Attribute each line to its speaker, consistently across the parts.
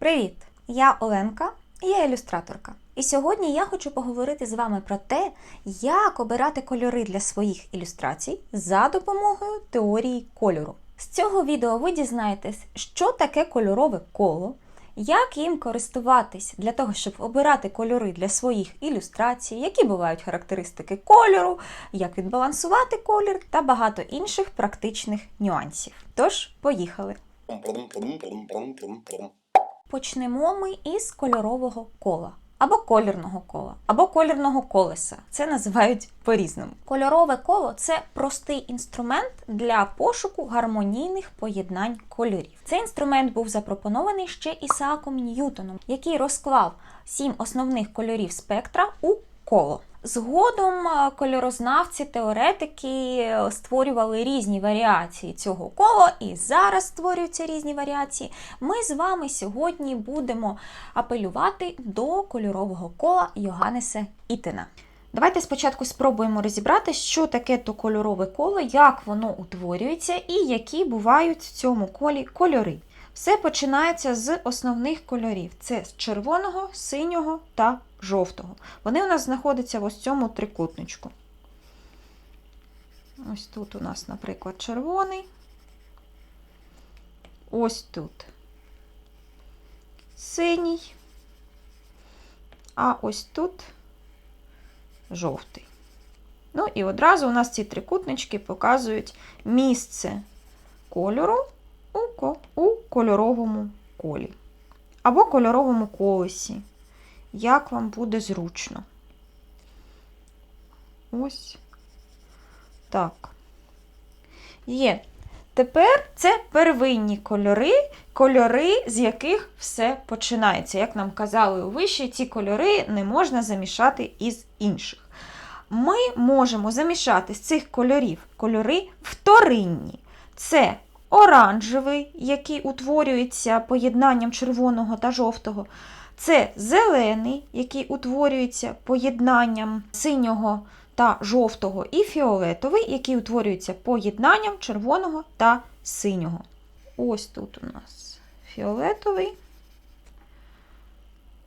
Speaker 1: Привіт! Я Оленка, я ілюстраторка. І сьогодні я хочу поговорити з вами про те, як обирати кольори для своїх ілюстрацій за допомогою теорії кольору. З цього відео ви дізнаєтесь, що таке кольорове коло, як їм користуватись для того, щоб обирати кольори для своїх ілюстрацій, які бувають характеристики кольору, як відбалансувати колір та багато інших практичних нюансів. Тож, поїхали! Почнемо ми із кольорового кола. Або колірного кола, або колірного колеса. Це називають по-різному. Кольорове коло це простий інструмент для пошуку гармонійних поєднань кольорів. Цей інструмент був запропонований ще Ісааком Ньютоном, який розклав сім основних кольорів спектра у коло. Згодом е, кольорознавці, теоретики е, створювали різні варіації цього кола, і зараз створюються різні варіації. Ми з вами сьогодні будемо апелювати до кольорового кола Йоганнеса Ітена. Давайте спочатку спробуємо розібрати, що таке то кольорове коло, як воно утворюється і які бувають в цьому колі кольори. Все починається з основних кольорів: це з червоного, синього та жовтого. Вони у нас знаходяться в ось цьому трикутничку. Ось тут у нас, наприклад, червоний. Ось тут синій, а ось тут жовтий. Ну і одразу у нас ці трикутнички показують місце кольору у, кольоровому колі. Або кольоровому колесі. Як вам буде зручно. Ось так. Є. Тепер це первинні кольори, кольори, з яких все починається. Як нам казали у виші, ці кольори не можна замішати із інших. Ми можемо замішати з цих кольорів кольори вторинні. Це оранжевий, який утворюється поєднанням червоного та жовтого. Це зелений, який утворюється поєднанням синього та жовтого, і фіолетовий, який утворюється поєднанням червоного та синього. Ось тут у нас фіолетовий.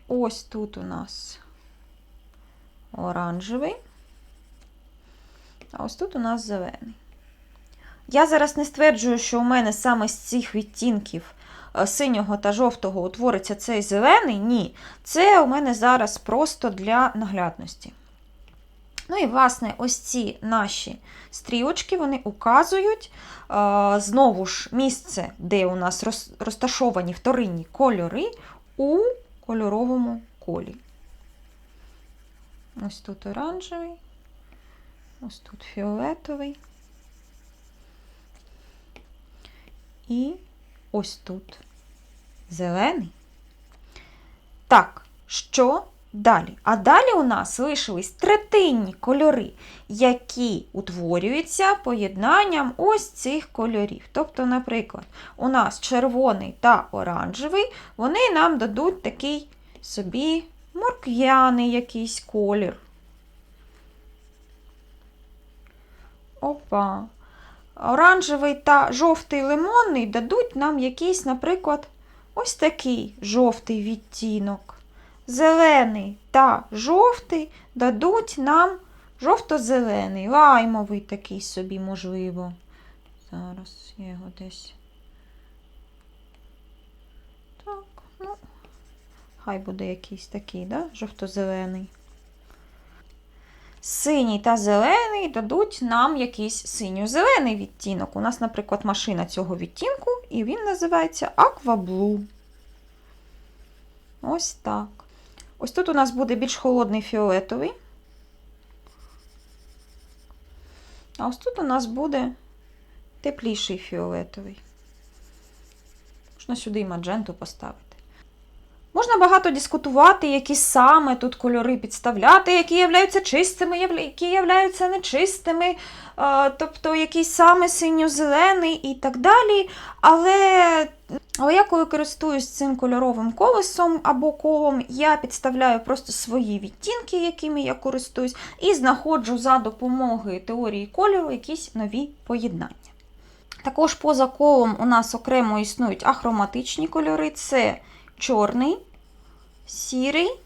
Speaker 1: Ось тут у нас оранжевий. А ось тут у нас зелений. Я зараз не стверджую, що у мене саме з цих відтінків синього та жовтого утвориться цей зелений. Ні. Це у мене зараз просто для наглядності. Ну і, власне, ось ці наші стрілочки вони указують е, знову ж місце, де у нас розташовані вторинні кольори у кольоровому колі. Ось тут оранжевий, ось тут фіолетовий. І ось тут зелений. Так, що далі? А далі у нас лишились третинні кольори, які утворюються поєднанням ось цих кольорів. Тобто, наприклад, у нас червоний та оранжевий, вони нам дадуть такий собі морквяний якийсь колір. Опа. Оранжевий та жовтий лимонний дадуть нам якийсь, наприклад, ось такий жовтий відтінок. Зелений та жовтий дадуть нам жовто-зелений, лаймовий такий собі, можливо. Зараз я його десь. Так, ну, хай буде якийсь такий, да? жовто-зелений. Синій та зелений дадуть нам якийсь синьо-зелений відтінок. У нас, наприклад, машина цього відтінку, і він називається Aquablue. Ось так. Ось тут у нас буде більш холодний фіолетовий. А ось тут у нас буде тепліший фіолетовий. Можна сюди і мадженту поставити. Можна багато дискутувати, які саме тут кольори підставляти, які являються чистими, які являються нечистими, е, тобто який саме синьо-зелений і так далі. Але, але я коли користуюсь цим кольоровим колесом або колом, я підставляю просто свої відтінки, якими я користуюсь, і знаходжу за допомогою теорії кольору якісь нові поєднання. Також поза колом у нас окремо існують ахроматичні кольори. Це чорний, сірий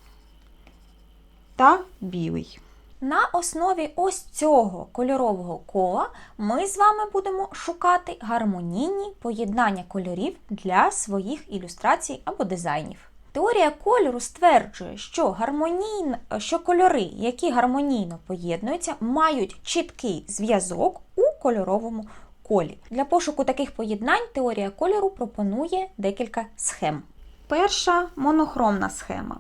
Speaker 1: та білий.
Speaker 2: На основі ось цього кольорового кола ми з вами будемо шукати гармонійні поєднання кольорів для своїх ілюстрацій або дизайнів. Теорія кольору стверджує, що, гармонійн... що кольори, які гармонійно поєднуються, мають чіткий зв'язок у кольоровому колі. Для пошуку таких поєднань теорія кольору пропонує декілька схем.
Speaker 1: Перша монохромна схема.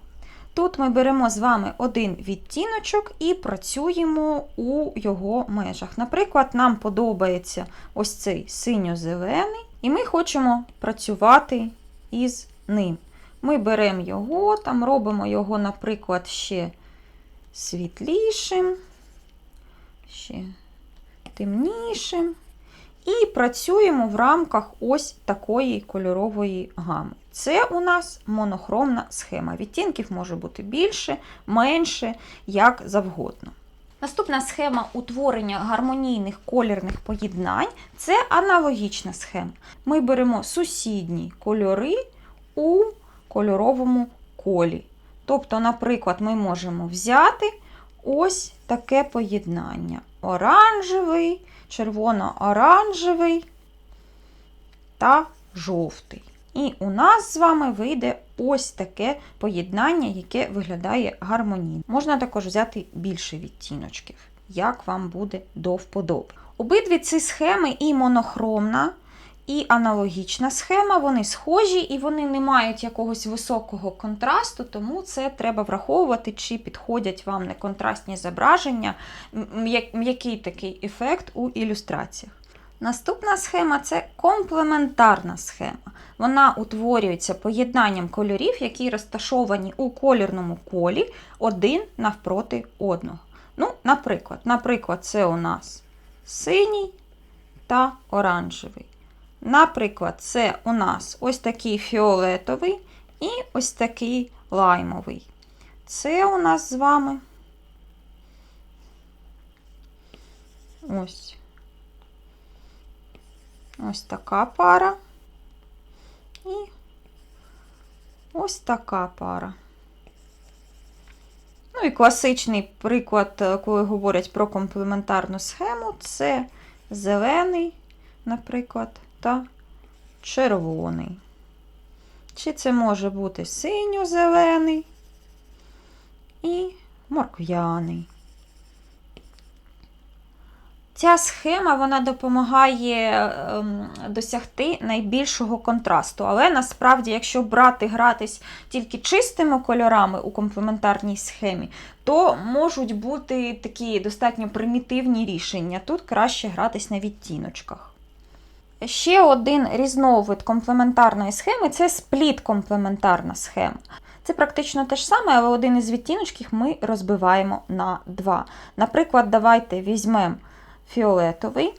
Speaker 1: Тут ми беремо з вами один відтіночок і працюємо у його межах. Наприклад, нам подобається ось цей синьо-зелений, і ми хочемо працювати із ним. Ми беремо його, там робимо його, наприклад, ще світлішим, ще темнішим. І працюємо в рамках ось такої кольорової гами. Це у нас монохромна схема. Відтінків може бути більше, менше, як завгодно.
Speaker 2: Наступна схема утворення гармонійних колірних поєднань це аналогічна схема.
Speaker 1: Ми беремо сусідні кольори у кольоровому колі. Тобто, наприклад, ми можемо взяти ось таке поєднання: оранжевий, червоно-оранжевий та жовтий. І у нас з вами вийде ось таке поєднання, яке виглядає гармонійно. Можна також взяти більше відтіночків, як вам буде до вподоби. Обидві ці схеми і монохромна, і аналогічна схема, вони схожі і вони не мають якогось високого контрасту, тому це треба враховувати, чи підходять вам неконтрастні зображення, м'який такий ефект у ілюстраціях. Наступна схема це комплементарна схема. Вона утворюється поєднанням кольорів, які розташовані у колірному колі один навпроти одного. Ну, Наприклад, наприклад, це у нас синій та оранжевий. Наприклад, це у нас ось такий фіолетовий і ось такий лаймовий. Це у нас з вами ось ось така пара. І ось така пара. Ну і класичний приклад, коли говорять про комплементарну схему, це зелений, наприклад, та червоний. Чи це може бути синьо-зелений і морквяний. Ця схема вона допомагає ем, досягти найбільшого контрасту. Але насправді, якщо брати гратись тільки чистими кольорами у комплементарній схемі, то можуть бути такі достатньо примітивні рішення. Тут краще гратись на відтіночках. Ще один різновид комплементарної схеми це спліт-комплементарна схема. Це практично те ж саме, але один із відтіночків ми розбиваємо на два. Наприклад, давайте візьмемо фіолетовий.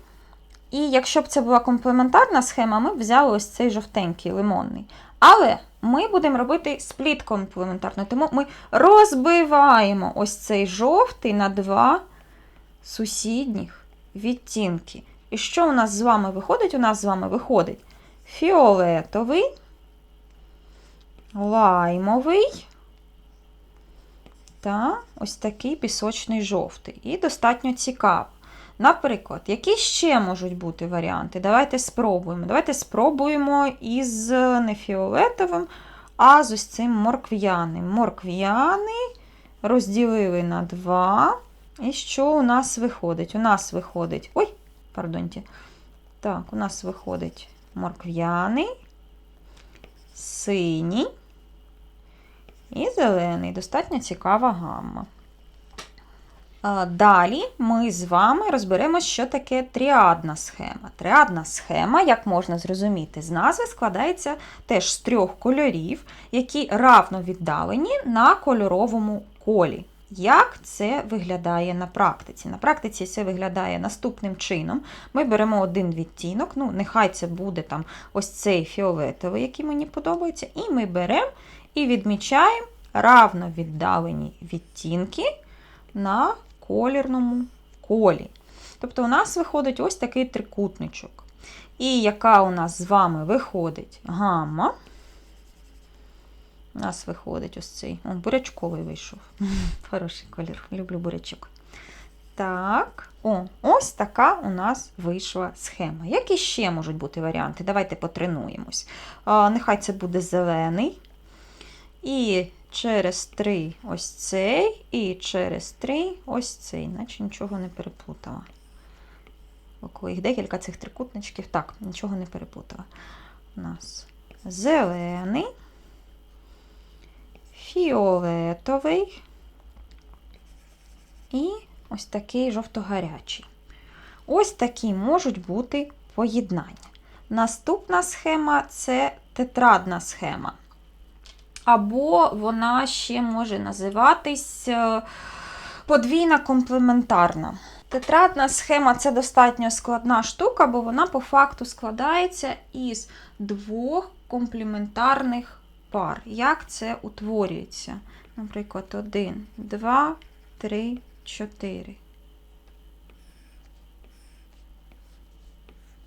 Speaker 1: І якщо б це була комплементарна схема, ми б взяли ось цей жовтенький лимонний. Але ми будемо робити спліт комплементарно, тому ми розбиваємо ось цей жовтий на два сусідніх відтінки. І що у нас з вами виходить? У нас з вами виходить фіолетовий, лаймовий та ось такий пісочний жовтий. І достатньо цікаво. Наприклад, які ще можуть бути варіанти? Давайте спробуємо. Давайте спробуємо із не фіолетовим, а з ось цим моркв'яним. Моркв'яний розділили на два. І що у нас виходить? У нас виходить. Ой, пардоньте. Так, у нас виходить моркв'яний, синій і зелений. Достатньо цікава гамма. Далі ми з вами розберемо, що таке тріадна схема. Тріадна схема, як можна зрозуміти, з назви складається теж з трьох кольорів, які равно віддалені на кольоровому колі. Як це виглядає на практиці? На практиці це виглядає наступним чином. Ми беремо один відтінок, ну, нехай це буде там ось цей фіолетовий, який мені подобається, і ми беремо і відмічаємо равно віддалені відтінки на колірному колі. Тобто, у нас виходить ось такий трикутничок. І яка у нас з вами виходить гамма, У нас виходить ось цей. О, бурячковий вийшов. Хороший колір. Люблю бурячок. Так, о, ось така у нас вийшла схема. Які ще можуть бути варіанти? Давайте потренуємось. А, нехай це буде зелений. І через три ось цей, і через три ось цей, наче нічого не переплутала. Бо коли їх декілька цих трикутничків, так, нічого не переплутала. У нас зелений, фіолетовий і ось такий жовто-гарячий. Ось такі можуть бути поєднання. Наступна схема це тетрадна схема. Або вона ще може називатись е, подвійна комплементарна. Тетрадна схема це достатньо складна штука, бо вона по факту складається із двох комплементарних пар. Як це утворюється? Наприклад, 1, 2, 3, 4.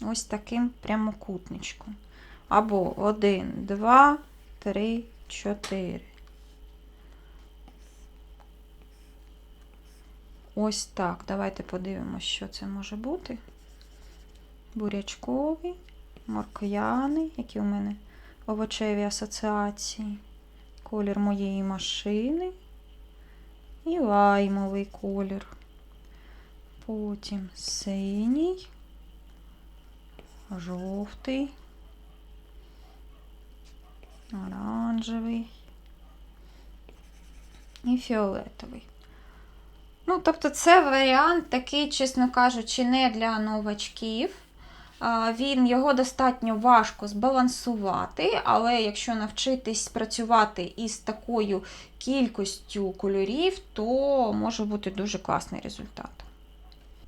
Speaker 1: Ось таким прямокутничком. Або 1, 2, 3, 4. Ось так. Давайте подивимося, що це може бути. Бурячковий, морквяний, які у мене овочеві асоціації, колір моєї машини і лаймовий колір. Потім синій, жовтий, оранжевий і фіолетовий. Ну, тобто, це варіант такий, чесно кажучи, не для новачків. Він його достатньо важко збалансувати, але якщо навчитись працювати із такою кількістю кольорів, то може бути дуже класний результат.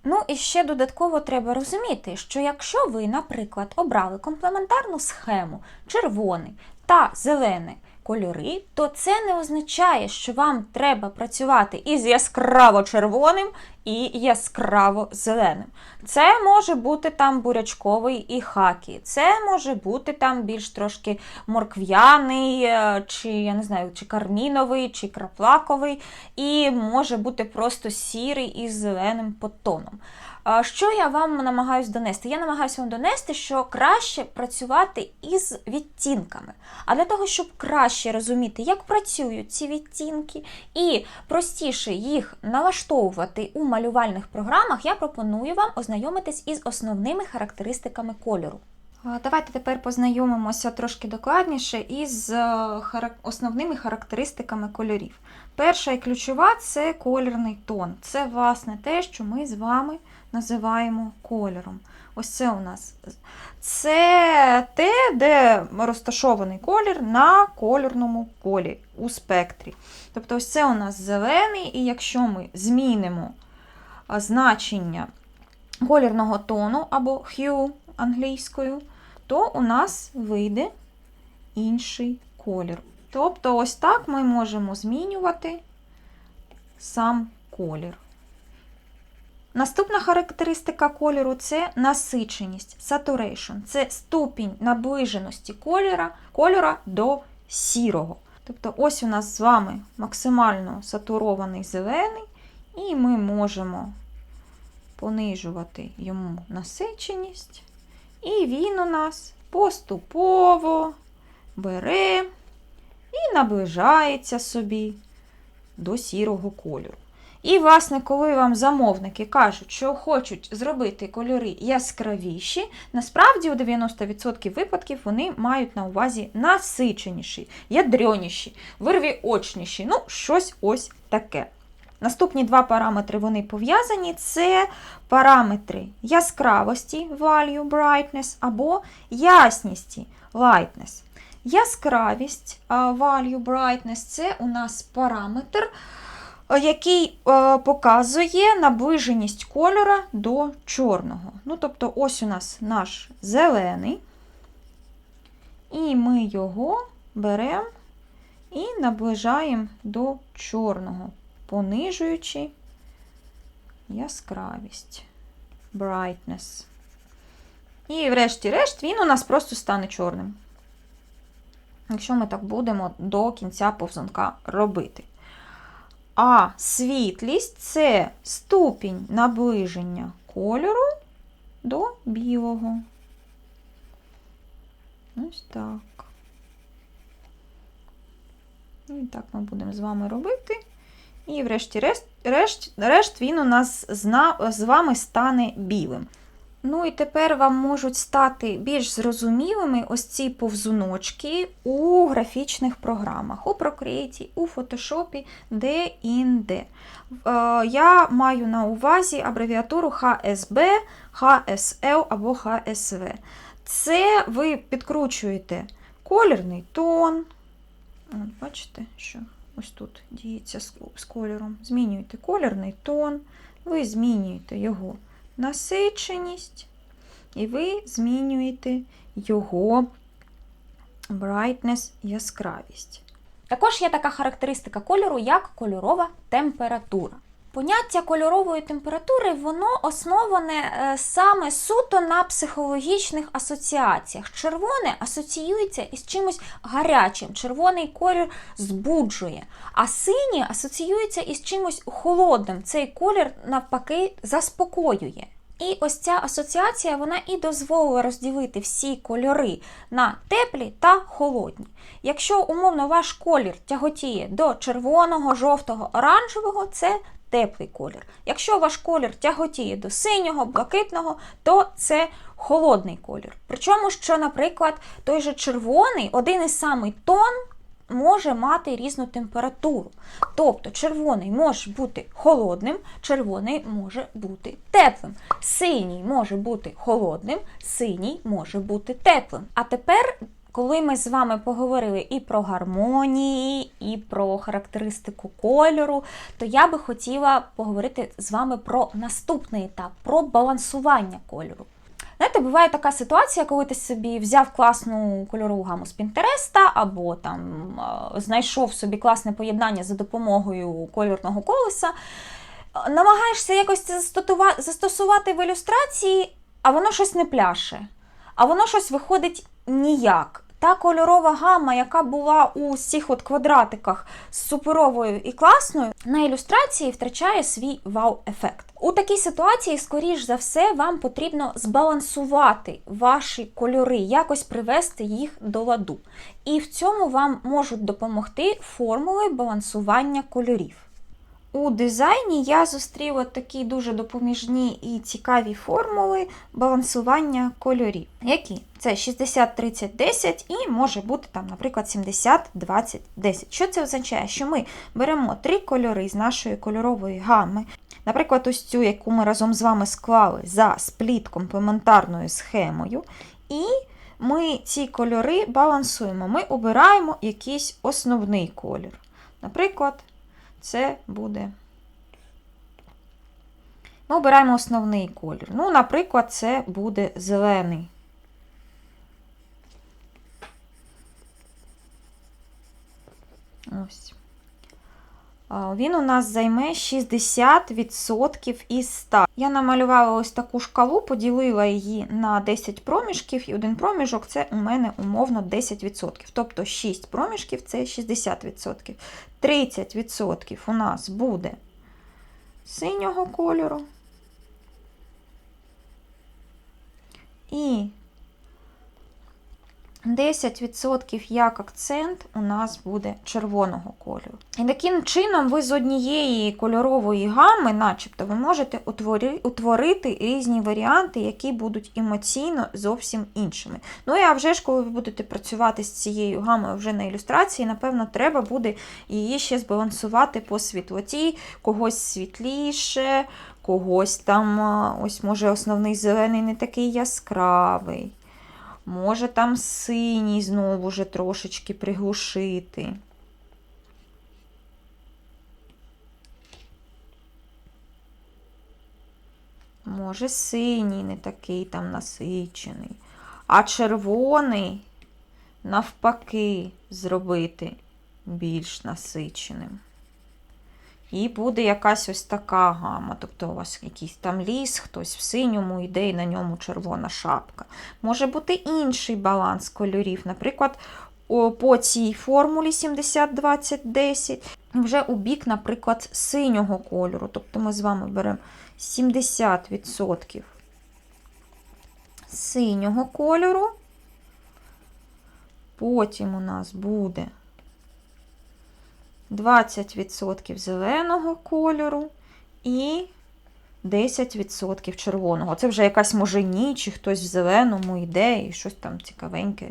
Speaker 3: Ну і ще додатково треба розуміти, що якщо ви, наприклад, обрали комплементарну схему червоний та зелений кольори, то це не означає, що вам треба працювати із яскраво червоним і яскраво зеленим. Це може бути там бурячковий і хакі, це може бути там більш трошки моркв'яний, е, чи я не знаю, чи карміновий, чи краплаковий, і може бути просто сірий із зеленим подтоном. Що я вам намагаюся донести? Я намагаюся вам донести, що краще працювати із відтінками. А для того, щоб краще розуміти, як працюють ці відтінки, і простіше їх налаштовувати у малювальних програмах, я пропоную вам ознайомитись із основними характеристиками кольору.
Speaker 1: Давайте тепер познайомимося трошки докладніше із е, основними характеристиками кольорів. Перша і ключова це колірний тон. Це, власне, те, що ми з вами називаємо кольором. Ось це у нас це те, де розташований колір на кольорному колі у спектрі. Тобто, ось це у нас зелений, і якщо ми змінимо значення колірного тону або hue англійською, то у нас вийде інший колір. Тобто, ось так ми можемо змінювати сам колір. Наступна характеристика кольору це насиченість, saturation. Це ступінь наближеності кольора, кольора до сірого. Тобто, ось у нас з вами максимально сатурований зелений, і ми можемо понижувати йому насиченість. І він у нас поступово бере і наближається собі до сірого кольору. І, власне, коли вам замовники кажуть, що хочуть зробити кольори яскравіші, насправді у 90% випадків вони мають на увазі насиченіші, ядреніші, вирвіочніші, ну, щось ось таке. Наступні два параметри вони пов'язані: це параметри яскравості value brightness або ясності lightness. Яскравість value brightness це у нас параметр, який показує наближеність кольора до чорного. Ну, тобто, ось у нас наш зелений, і ми його беремо і наближаємо до чорного понижуючи яскравість, brightness. І, врешті-решт, він у нас просто стане чорним. якщо ми так будемо до кінця повзунка робити. А світлість це ступінь наближення кольору до білого. Ось так. Ну, І так ми будемо з вами робити. І врешті-решт решт, решт він у нас зна, з вами стане білим. Ну і тепер вам можуть стати більш зрозумілими ось ці повзуночки у графічних програмах, у Procreate, у Photoshop, де-інде. Е, Я маю на увазі абревіатуру HSB, HSL або HSV. Це ви підкручуєте колірний тон. От, бачите, що ось тут діється з, кольором. Змінюєте колірний тон, ви змінюєте його насиченість, і ви змінюєте його brightness, яскравість.
Speaker 4: Також є така характеристика кольору, як кольорова температура. Поняття кольорової температури воно основане е, саме суто на психологічних асоціаціях. Червоне асоціюється із чимось гарячим, червоний колір збуджує, а синє асоціюється із чимось холодним. Цей колір навпаки заспокоює. І ось ця асоціація вона і дозволила розділити всі кольори на теплі та холодні. Якщо умовно ваш колір тяготіє до червоного, жовтого, оранжевого, це теплий колір. Якщо ваш колір тяготіє до синього, блакитного, то це холодний колір. Причому, що, наприклад, той же червоний, один і самий тон може мати різну температуру. Тобто червоний може бути холодним, червоний може бути теплим. Синій може бути холодним, синій може бути теплим. А тепер. Коли ми з вами поговорили і про гармонії, і про характеристику кольору, то я би хотіла поговорити з вами про наступний етап, про балансування кольору. Знаєте, буває така ситуація, коли ти собі взяв класну кольорову гаму з Пінтереста, або там е, знайшов собі класне поєднання за допомогою кольорного колеса, намагаєшся якось це застосувати в ілюстрації, а воно щось не пляше, а воно щось виходить ніяк. Та кольорова гама, яка була у всіх от квадратиках з суперовою і класною, на ілюстрації втрачає свій вау-ефект. У такій ситуації, скоріш за все, вам потрібно збалансувати ваші кольори, якось привести їх до ладу. І в цьому вам можуть допомогти формули балансування кольорів.
Speaker 1: У дизайні я зустріла такі дуже допоміжні і цікаві формули балансування кольорів. Які? Це 60-30-10 і може бути там, наприклад, 70-20-10. Що це означає? Що ми беремо три кольори з нашої кольорової гами. Наприклад, ось цю, яку ми разом з вами склали за спліт комплементарною схемою. І ми ці кольори балансуємо. Ми обираємо якийсь основний колір. Наприклад, це буде. Ми обираємо основний колір. Ну, наприклад, це буде зелений. Ось. Він у нас займе 60% із 100. Я намалювала ось таку шкалу, поділила її на 10 проміжків, і один проміжок це у мене умовно 10%. Тобто 6 проміжків це 60%. 30% у нас буде синього кольору. І 10% як акцент у нас буде червоного кольору. І таким чином ви з однієї кольорової гами, начебто, ви можете утвори- утворити різні варіанти, які будуть емоційно зовсім іншими. Ну і а вже ж, коли ви будете працювати з цією гамою вже на ілюстрації, напевно, треба буде її ще збалансувати по світлоті, когось світліше, когось там, ось може основний зелений не такий яскравий. Може там синій знову же трошечки приглушити. Може синій не такий там насичений. А червоний, навпаки, зробити більш насиченим. І буде якась ось така гама. Тобто у вас якийсь там ліс, хтось в синьому йде і на ньому червона шапка. Може бути інший баланс кольорів. Наприклад,
Speaker 5: по цій формулі 70, 20, 10. Вже у бік, наприклад, синього кольору. Тобто ми з вами беремо 70% синього кольору. Потім у нас буде 20% зеленого кольору і 10% червоного. Це вже якась може ніч, чи хтось в зеленому йде і щось там цікавеньке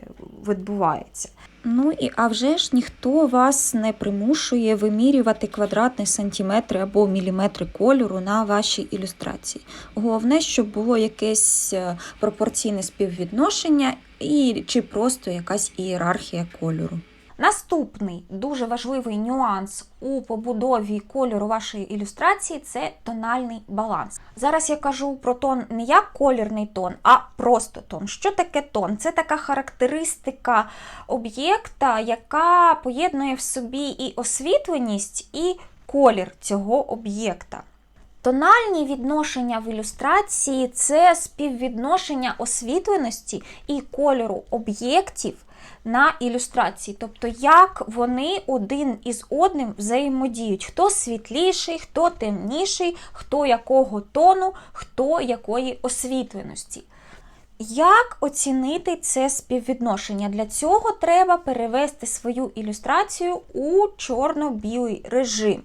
Speaker 5: відбувається.
Speaker 1: Ну і а вже ж ніхто вас не примушує вимірювати квадратні сантиметри або міліметри кольору на вашій ілюстрації. Головне, щоб було якесь е, пропорційне співвідношення і чи просто якась ієрархія кольору. Наступний дуже важливий нюанс у побудові кольору вашої ілюстрації це тональний баланс. Зараз я кажу про тон не як колірний тон, а просто тон. Що таке тон? Це така характеристика об'єкта, яка поєднує в собі і освітленість, і колір цього об'єкта. Тональні відношення в ілюстрації це співвідношення освітленості і кольору об'єктів на ілюстрації, тобто як вони один із одним взаємодіють. Хто світліший, хто темніший, хто якого тону, хто якої освітленості. Як оцінити це співвідношення? Для цього треба перевести свою ілюстрацію у чорно-білий режим.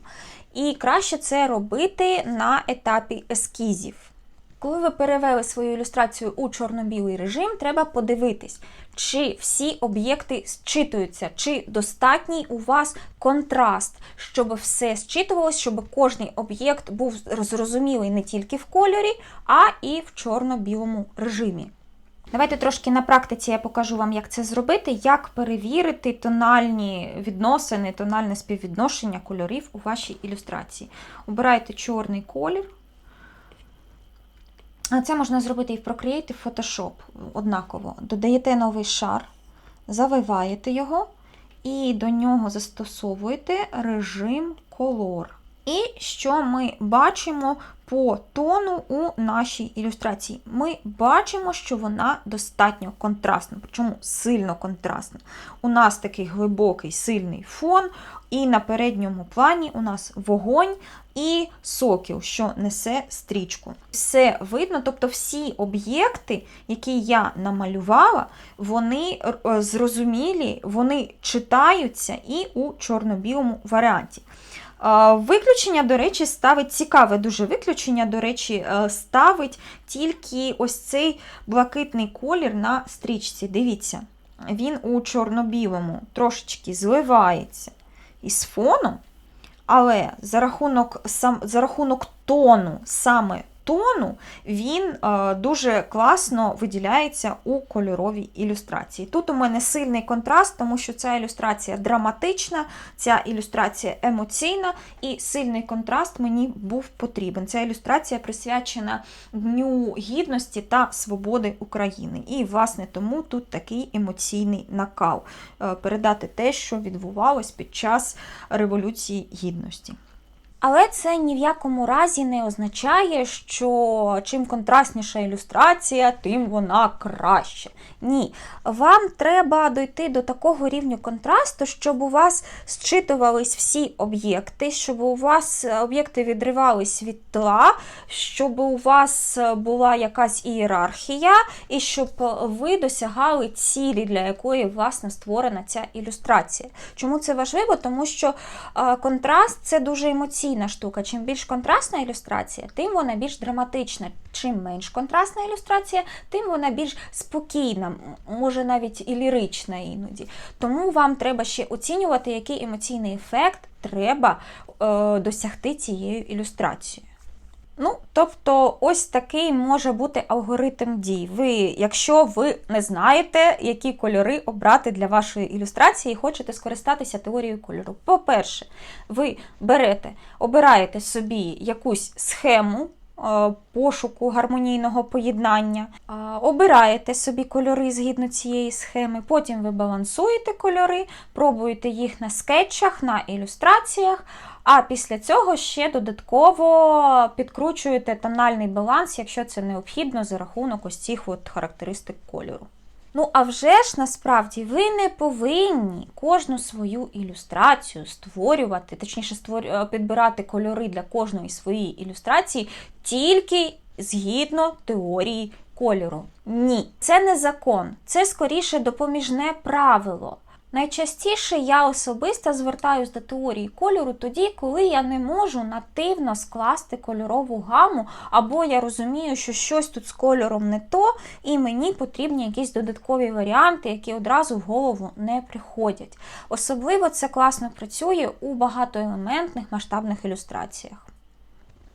Speaker 1: І краще це робити на етапі ескізів. Коли ви перевели свою ілюстрацію у чорно-білий режим, треба подивитись, чи всі об'єкти зчитуються, чи достатній у вас контраст, щоб все зчитувалось, щоб кожний об'єкт був зрозумілий не тільки в кольорі, а і в чорно-білому режимі. Давайте трошки на практиці я покажу вам, як це зробити, як перевірити тональні відносини, тональне співвідношення кольорів у вашій ілюстрації. Обирайте чорний колір. Це можна зробити і в Procreate, і в Photoshop однаково. Додаєте новий шар, завиваєте його і до нього застосовуєте режим Color. І що ми бачимо по тону у нашій ілюстрації? Ми бачимо, що вона достатньо контрастна, причому сильно контрастна. У нас такий глибокий сильний фон, і на передньому плані у нас вогонь і сокіл, що несе стрічку. Все видно, тобто всі об'єкти, які я намалювала, вони е, зрозумілі, вони читаються і у чорно-білому варіанті. Виключення, до речі, ставить цікаве дуже виключення, до речі, е, ставить тільки ось цей блакитний колір на стрічці. Дивіться, він у чорно-білому трошечки зливається із фоном, але за рахунок, сам, за рахунок тону, саме тону, він е, дуже класно виділяється у кольоровій ілюстрації. Тут у мене сильний контраст, тому що ця ілюстрація драматична, ця ілюстрація емоційна, і сильний контраст мені був потрібен. Ця ілюстрація присвячена Дню Гідності та Свободи України. І, власне, тому тут такий емоційний накал е, передати те, що відбувалось під час Революції Гідності. Але це ні в якому разі не означає, що чим контрастніша ілюстрація, тим вона краще. Ні, вам треба дойти до такого рівню контрасту, щоб у вас зчитувались всі об'єкти, щоб у вас об'єкти відривались від тла, щоб у вас була якась ієрархія, і щоб ви досягали цілі, для якої власне створена ця ілюстрація. Чому це важливо? Тому що е, контраст це дуже емоційна штука. Чим більш контрастна ілюстрація, тим вона більш драматична. Чим менш контрастна ілюстрація, тим вона більш спокійна, може навіть і лірична іноді. Тому вам треба ще оцінювати, який емоційний ефект треба е, досягти цією ілюстрацією. Ну, тобто, ось такий може бути алгоритм дій. Ви, якщо ви не знаєте, які кольори обрати для вашої ілюстрації, і хочете скористатися теорією кольору. По-перше, ви берете, обираєте собі якусь схему. Е, Пошуку гармонійного поєднання, Е, обираєте собі кольори згідно цієї схеми, потім ви балансуєте кольори, пробуєте їх на скетчах, на ілюстраціях, а після цього ще додатково підкручуєте тональний баланс, якщо це необхідно за рахунок ось цих от характеристик кольору. Ну, а вже ж насправді ви не повинні кожну свою ілюстрацію створювати, точніше, е, підбирати кольори для кожної своєї ілюстрації тільки згідно теорії кольору. Ні, це не закон, це скоріше допоміжне правило. Найчастіше я особисто звертаюсь до теорії кольору тоді, коли я не можу нативно скласти кольорову гаму, або я розумію, що щось тут з кольором не то, і мені потрібні якісь додаткові варіанти, які одразу в голову не приходять. Особливо це класно працює у багатоелементних масштабних ілюстраціях.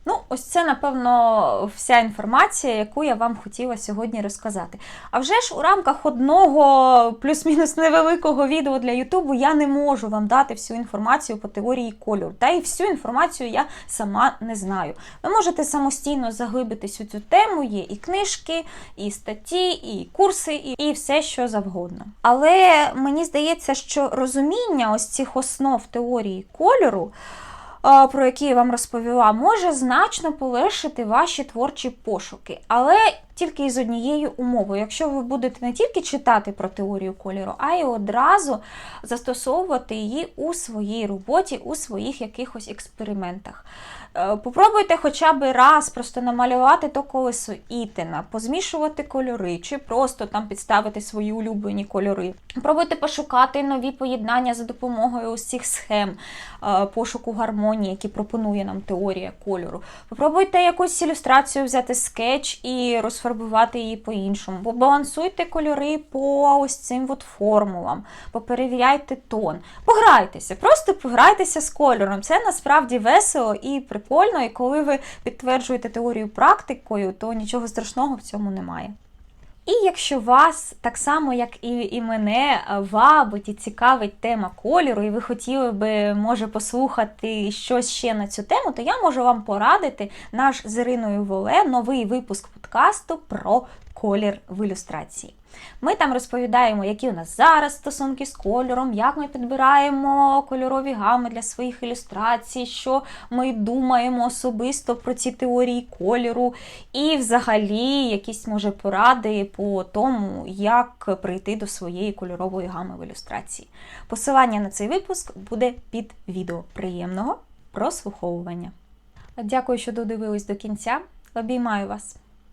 Speaker 1: Ну, ось це, напевно, вся інформація, яку я вам хотіла сьогодні розказати. А вже ж у рамках одного плюс-мінус невеликого відео для Ютубу я не можу вам дати всю інформацію по теорії кольору. Та і всю інформацію я сама не знаю. Ви можете самостійно заглибитись у цю тему, є і книжки, і статті, і курси, і, і все, що завгодно. Але мені здається, що розуміння ось цих основ теорії кольору про які я вам розповіла, може значно полегшити ваші творчі пошуки, але тільки із однією умовою. Якщо ви будете не тільки читати про теорію кольору, а й одразу застосовувати її у своїй роботі, у своїх якихось експериментах. Е, Попробуйте хоча б раз просто намалювати то колесо Ітена, позмішувати кольори, чи просто там підставити свої улюблені кольори. Пробуйте пошукати нові поєднання за допомогою ось цих схем е, пошуку гармонії, які пропонує нам теорія кольору. Попробуйте якусь ілюстрацію взяти скетч і розфарбувати її по-іншому. Побалансуйте кольори по ось цим от формулам, поперевіряйте тон. Пограйтеся, просто пограйтеся з кольором. Це насправді весело і прикольно. І коли ви підтверджуєте теорію практикою, то нічого страшного в цьому немає. І якщо вас так само, як і, і мене, вабить і цікавить тема кольору, і ви хотіли би, може, послухати щось ще на цю тему, то я можу вам порадити наш з Іриною Воле новий випуск подкасту про колір в ілюстрації. Ми там розповідаємо, які у нас зараз стосунки з кольором, як ми підбираємо кольорові гами для своїх ілюстрацій, що ми думаємо особисто про ці теорії кольору, і взагалі якісь може поради по тому, як прийти до своєї кольорової гами в ілюстрації. Посилання на цей випуск буде під відео. Приємного прослуховування. Дякую, що додивились до кінця. Обіймаю вас!